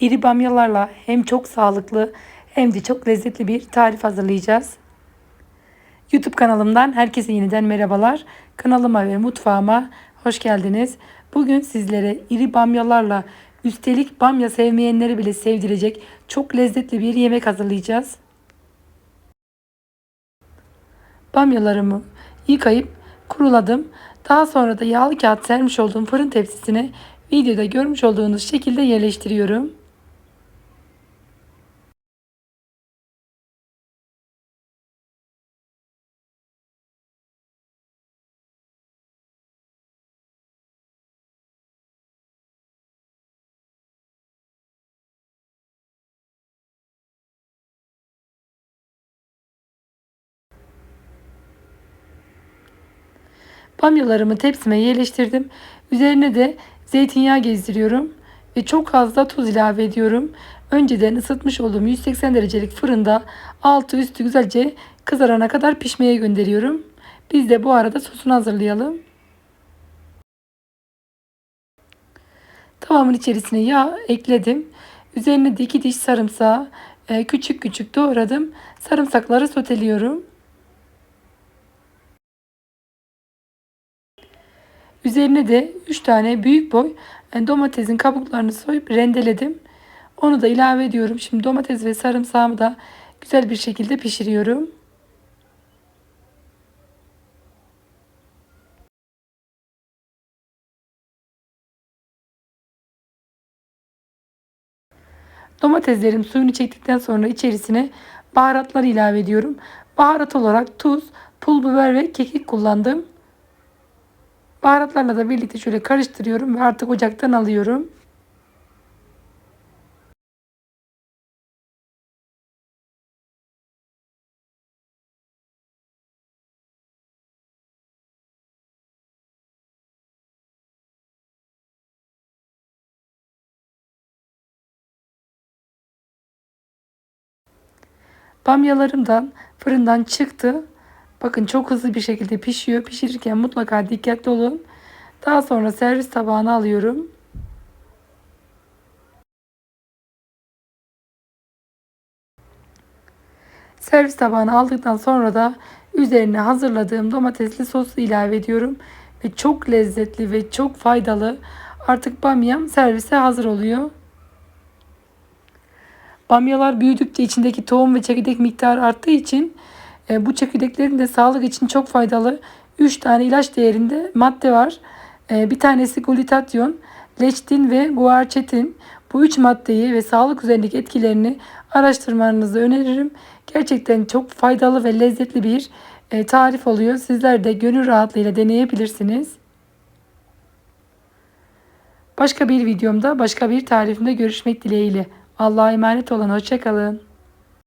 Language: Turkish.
iri bamyalarla hem çok sağlıklı hem de çok lezzetli bir tarif hazırlayacağız. YouTube kanalımdan herkese yeniden merhabalar. Kanalıma ve mutfağıma hoş geldiniz. Bugün sizlere iri bamyalarla üstelik bamya sevmeyenleri bile sevdirecek çok lezzetli bir yemek hazırlayacağız. Bamyalarımı yıkayıp kuruladım. Daha sonra da yağlı kağıt sermiş olduğum fırın tepsisine videoda görmüş olduğunuz şekilde yerleştiriyorum. Bamyalarımı tepsime yerleştirdim. Üzerine de zeytinyağı gezdiriyorum ve çok fazla tuz ilave ediyorum. Önceden ısıtmış olduğum 180 derecelik fırında altı üstü güzelce kızarana kadar pişmeye gönderiyorum. Biz de bu arada sosunu hazırlayalım. Tavamın içerisine yağ ekledim. Üzerine de iki diş sarımsağı e, küçük küçük doğradım. Sarımsakları soteliyorum. Üzerine de 3 tane büyük boy e, domatesin kabuklarını soyup rendeledim. Onu da ilave ediyorum. Şimdi domates ve sarımsağımı da güzel bir şekilde pişiriyorum. Domateslerim suyunu çektikten sonra içerisine baharatlar ilave ediyorum. Baharat olarak tuz, pul biber ve kekik kullandım. Baharatlarla da birlikte şöyle karıştırıyorum ve artık ocaktan alıyorum. Bamyalarımdan fırından çıktı. Bakın çok hızlı bir şekilde pişiyor. Pişirirken mutlaka dikkatli olun. Daha sonra servis tabağına alıyorum. Servis tabağına aldıktan sonra da üzerine hazırladığım domatesli sosu ilave ediyorum. Ve çok lezzetli ve çok faydalı. Artık bamyam servise hazır oluyor. Bamyalar büyüdükçe içindeki tohum ve çekirdek miktarı arttığı için e, bu çekirdeklerin de sağlık için çok faydalı 3 tane ilaç değerinde madde var. E, bir tanesi glutatyon, leçtin ve guarçetin. Bu üç maddeyi ve sağlık üzerindeki etkilerini araştırmanızı öneririm. Gerçekten çok faydalı ve lezzetli bir e, tarif oluyor. Sizler de gönül rahatlığıyla deneyebilirsiniz. Başka bir videomda, başka bir tarifimde görüşmek dileğiyle. Allah'a emanet olun. Hoşçakalın.